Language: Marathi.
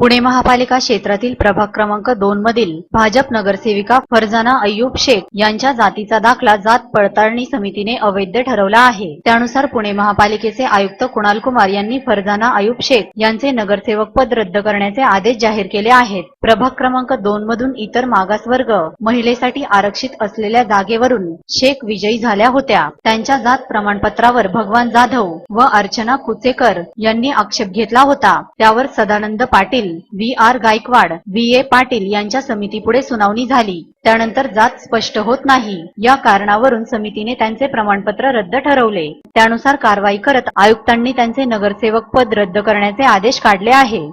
पुणे महापालिका क्षेत्रातील प्रभाग क्रमांक दोन मधील भाजप नगरसेविका फरजाना अय्यूब शेख यांच्या जातीचा दाखला जात पडताळणी समितीने अवैध ठरवला आहे. त्यानुसार पुणे महापालिकेचे आयुक्त कुणाल कुमार यांनी फरजाना अय्यूब शेख यांचे नगरसेवक पद रद्द करण्याचे आदेश जाहीर केले आहेत. प्रभाग क्रमांक दोन मधून इतर मागासवर्ग महिलेसाठी आरक्षित असलेल्या जागेवरून शेख विजयी झाल्या होत्या. त्यांच्या जात प्रमाणपत्रावर भगवान जाधव व अर्चना कुचेकर यांनी आक्षेप घेतला होता. त्यावर Sadanand Patil V R Gaikwad B A Patil यांच्या समितीपुढे सुनावणी झाली. त्यानंतर जात स्पष्ट होत नाही. या कारणावरून समितीने त्यांचे प्रमाणपत्र रद्द ठरवले. त्यानुसार कारवाई करत आयुक्तांनी त्यांचे नगरसेवक पद रद्द करण्याचे आदेश काढले आहे.